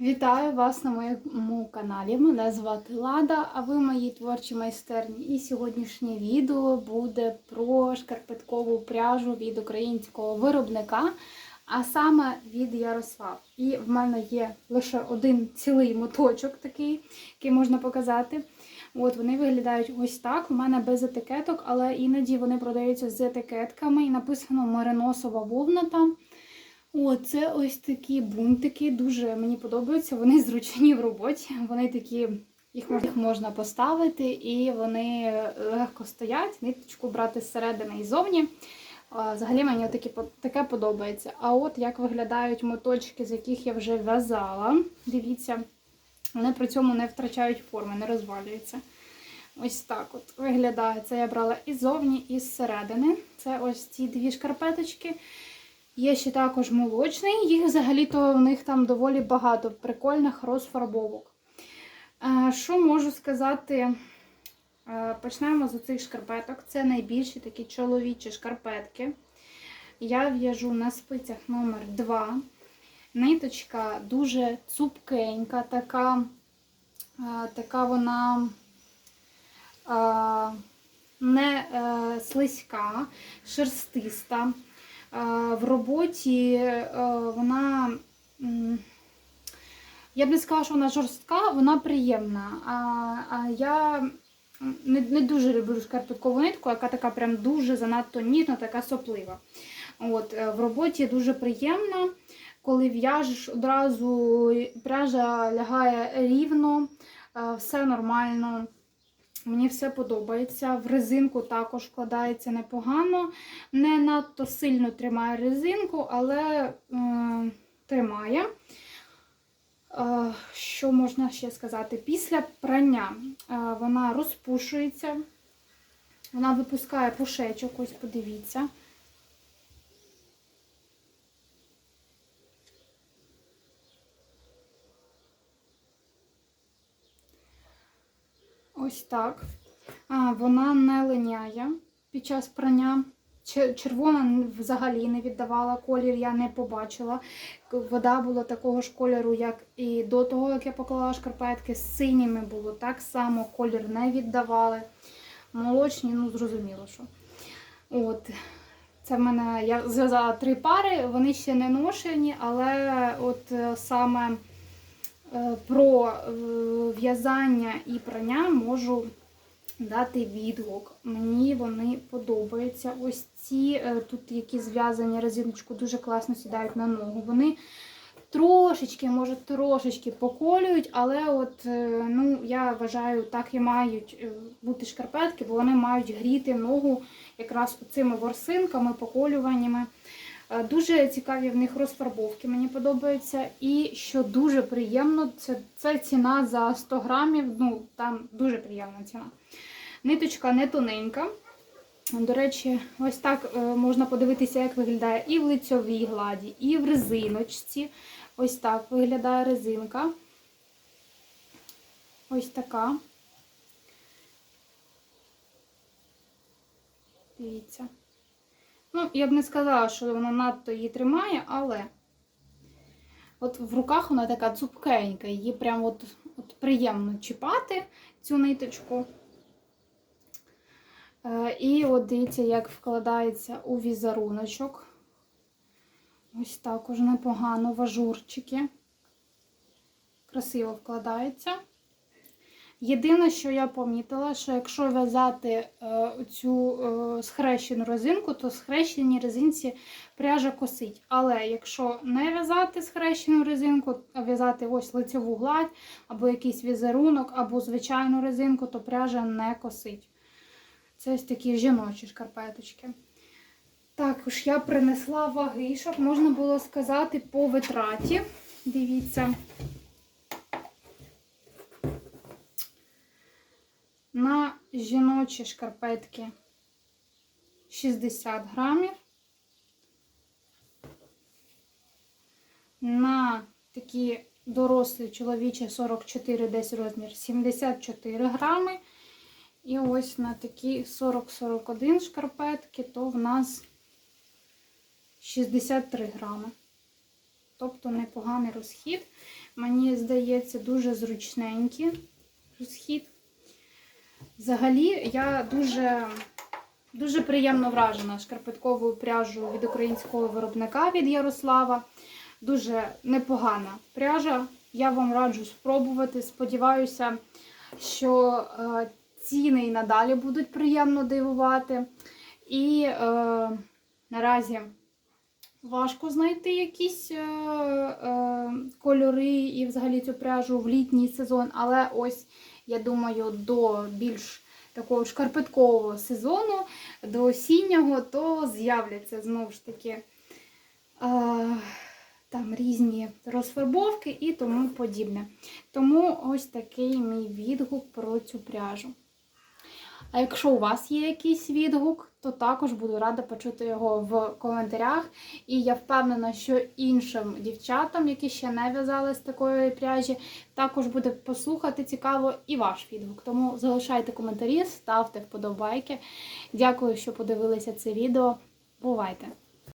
Вітаю вас на моєму каналі. Мене звати Лада, а ви в моїй творчій майстерні. І сьогоднішнє відео буде про шкарпеткову пряжу від українського виробника, а саме від Ярослав. І в мене є лише один цілий моточок такий, який можна показати. От Вони виглядають ось так. У мене без етикеток, але іноді вони продаються з етикетками і написано мериносова вовна там. О, це ось такі бунтики, дуже мені подобаються. Вони зручні в роботі. Вони такі, їх можна, поставити, і вони легко стоять, ниточку брати зсередини і зовні. Взагалі мені такі, таке подобається. А от як виглядають моточки, з яких я вже в'язала. Дивіться, вони при цьому не втрачають форми, не розвалюються. Ось так от виглядає. Це я брала і ззовні, і зсередини. Це ось ці дві шкарпеточки. Є ще також молочний, їх взагалі-то в них там доволі багато прикольних розфарбовок. Е, Що можу сказати? Е, Почнемо з цих шкарпеток. Це найбільші такі чоловічі шкарпетки. Я в'яжу на спицях номер 2 Ниточка дуже цупкенька, така, е, така вона не слизька, шерстиста. В роботі вона, я б не сказала, що вона жорстка, вона приємна. А я не не дуже люблю шкарпеткову нитку, яка така прям дуже занадто ніжна, така соплива. От, е, В роботі дуже приємна. Коли в'яжеш, одразу пряжа лягає рівно, е, все нормально. Мені все подобається. В резинку також вкладається непогано. Не надто сильно тримає резинку, але е, тримає. Е, що можна ще сказати? Після прання е, вона розпушується, вона випускає пушечок, ось подивіться. Ось так. Вона не линяє під час прання. Червона взагалі не віддавала колір, я не побачила. Вода була такого ж кольору, як і до того, як я поклала шкарпетки. З синіми було так само, колір не віддавали. Молочні, ну зрозуміло, що. От. Це в мене я зв'язала три пари, вони ще не ношені, але от е, саме про е, в'язання і прання можу дати відгук. Мені вони подобаються. Ось ці е, тут, які зв'язані резиночку, дуже класно сідають на ногу. Вони трошечки, може, трошечки поколюють, але от, е, ну, я вважаю, так і мають е, бути шкарпетки, бо вони мають гріти ногу якраз цими ворсинками, поколюваннями. Дуже цікаві в них розфарбовки, мені подобаються. І що дуже приємно, це це ціна за 100 грамів. Ну, там дуже приємна ціна. Ниточка не тоненька. До речі, ось так е, можна подивитися, як виглядає і в лицьовій гладі, і в резиночці. Ось так виглядає резинка. Ось така. Дивіться. Ну, я б не сказала, що вона надто її тримає, але от в руках вона така цупкенька, її прям от, от приємно чіпати цю ниточку. Е, і от дивіться, як вкладається у візеруночок. Ось так уже непогано в ажурчики. Красиво вкладається. Єдине, що я помітила, що якщо в'язати е, цю е, схрещену резинку, то схрещеній резинці пряжа косить. Але якщо не в'язати схрещену резинку, а в'язати ось лицеву гладь, або якийсь візерунок, або звичайну резинку, то пряжа не косить. Це ось такі жіночі шкарпеточки. Також я принесла ваги, щоб можна було сказати по витраті. Дивіться. На жіночі шкарпетки 60 грамів. На такі дорослі чоловічі 44 десь розмір 74 грами. І ось на такі 40-41 шкарпетки, то в нас 63 грами. тобто непоганий розхід. Мені здається, дуже зручненький розхід. Взагалі, я дуже, дуже приємно вражена шкарпетковою пряжею від українського виробника від Ярослава. Дуже непогана пряжа. Я вам раджу спробувати. Сподіваюся, що е, ціни і надалі будуть приємно дивувати. І е, наразі важко знайти якісь е, е, кольори і взагалі цю пряжу в літній сезон, але ось я думаю, до більш такого шкарпеткового сезону, до осіннього, то з'являться знову ж таки там різні розфарбовки і тому подібне. Тому ось такий мій відгук про цю пряжу. А якщо у вас є якийсь відгук, то також буду рада почути його в коментарях. І я впевнена, що іншим дівчатам, які ще не в'язали з такої пряжі, також буде послухати цікаво і ваш відгук. Тому залишайте коментарі, ставте вподобайки. Дякую, що подивилися це відео. Бувайте!